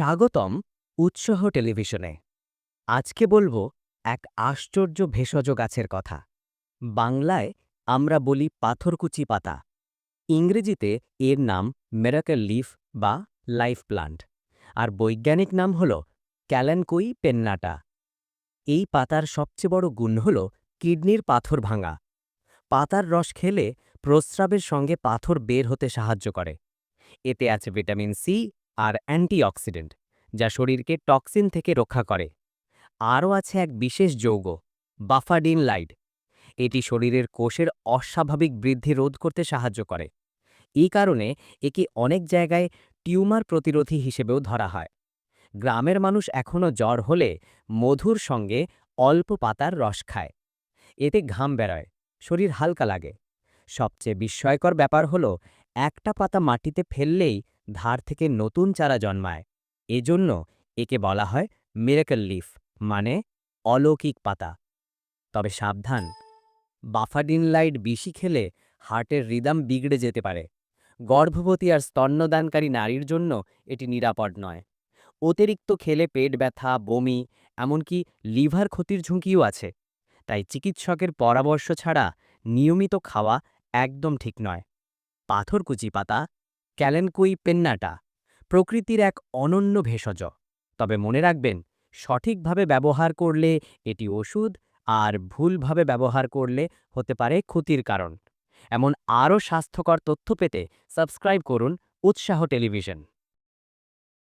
স্বাগতম উৎসাহ টেলিভিশনে। আজকে বলব এক আশ্চর্য ভেষজ গাছের কথা। বাংলায় আমরা বলি পাথরকুচি পাতা। ইংরেজিতে এর নাম মেরাকেল লিফ বা লাইফ প্লান্ট। আর বৈজ্ঞানিক নাম হল ক্যালেনকুই পেন্নাটা। এই পাতার সবচেয়ে বড় গুণ হল কিডনির পাথর ভাঙা। পাতার রস খেলে প্রস্রাবের সঙ্গে পাথর বের হতে সাহায্য করে। এতে আছে ভিটামিন সি আর অ্যান্টিঅক্সিডেন্ট, যা শরীরকে টক্সিন থেকে রক্ষা করে। আরও আছে এক বিশেষ যৌগ, বাফাডিন লাইড। এটি শরীরের কোষের অস্বাভাবিক বৃদ্ধি রোধ করতে সাহায্য করে। এই কারণে একে অনেক জায়গায় টিউমার প্রতিরোধী হিসেবেও ধরা হয়। গ্রামের মানুষ এখনও জ্বর হলে মধুর সঙ্গে অল্প পাতার রস খায়। এতে ঘাম বেরোয়, শরীর হালকা লাগে। সবচেয়ে বিস্ময়কর ব্যাপার হল, একটা পাতা মাটিতে ফেললেই ধার থেকে নতুন চারা জন্মায়। এজন্য একে বলা হয় মিরাকল লিফ মানে অলৌকিক পাতা। তবে সাবধান, বাফাডিন লাইট বেশি খেলে হার্টের রিদাম বিগড়ে যেতে পারে। গর্ভবতী আর স্তন্যদানকারী নারীর জন্য এটি নিরাপদ নয়। অতিরিক্ত খেলে পেট ব্যথা, বমি, এমনকি লিভার ক্ষতির ঝুঁকিও আছে। তাই চিকিৎসকের পরামর্শ ছাড়া নিয়মিত খাওয়া একদম ঠিক নয়। পাথরকুচি পাতা ক্যালেনকুই পেন্নাটা প্রকৃতির এক অনন্য ভেষজ। তবে মনে রাখবেন, সঠিকভাবে ব্যবহার করলে এটি ওষুধ আর ভুলভাবে ব্যবহার করলে হতে পারে ক্ষতির কারণ। এমন আরও স্বাস্থ্যকর তথ্য পেতে সাবস্ক্রাইব করুন উৎসাহ টেলিভিশন।